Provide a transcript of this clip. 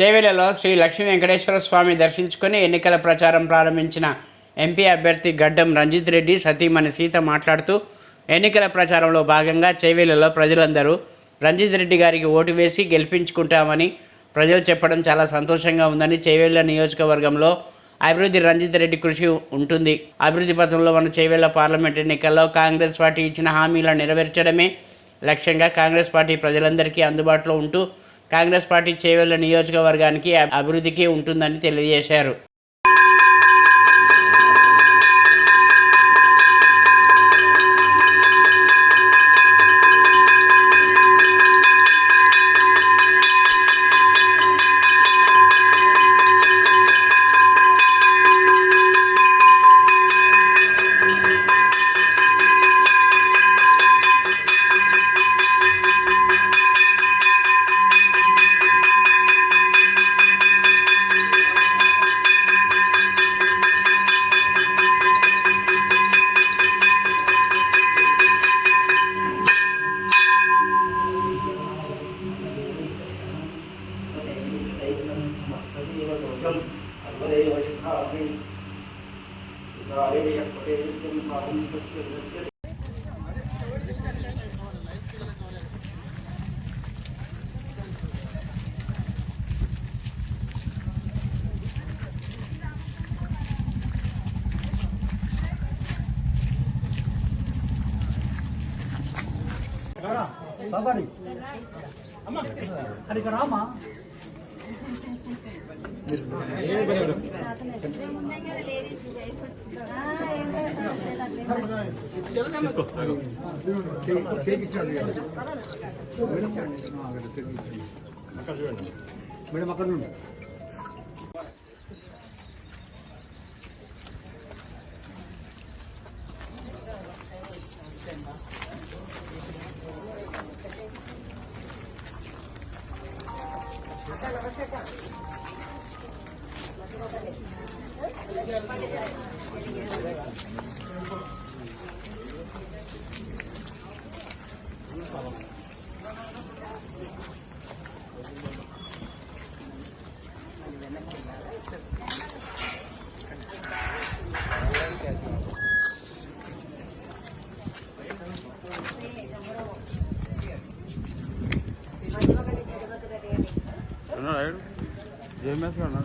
చేవెలలో శ్రీ లక్ష్మీ వెంకటేశ్వర స్వామి దర్శించుకుని ఎన్నికల ప్రచారం ప్రారంభించిన ఎంపీ అభ్యర్థి గడ్డం రంజిత్ రెడ్డి సతీమణి సీత మాట్లాడుతూ ఎన్నికల ప్రచారంలో భాగంగా చేవెలలో ప్రజలందరూ రంజిత్ రెడ్డి గారికి ఓటు వేసి గెలిపించుకుంటామని ప్రజలు చెప్పడం చాలా సంతోషంగా ఉందని చేవెళ్ళ నియోజకవర్గంలో అభివృద్ధి రంజిత్ రెడ్డి కృషి ఉంటుంది. అభివృద్ధి పథంలో మన చేవెళ్ళ పార్లమెంట్ ఎన్నికల్లో కాంగ్రెస్ పార్టీ ఇచ్చిన హామీలను నెరవేర్చడమే లక్ష్యంగా కాంగ్రెస్ పార్టీ ప్రజలందరికీ అందుబాటులో ఉంటూ కాంగ్రెస్ పార్టీ చేవెళ్ళ నియోజకవర్గానికి అభివృద్ధికి ఉంటుందని తెలియజేశారు. బాబాడి అది ఇక్కడ రామా మేడం అక్కడ నుండి Gracias. Yo me hace ganar.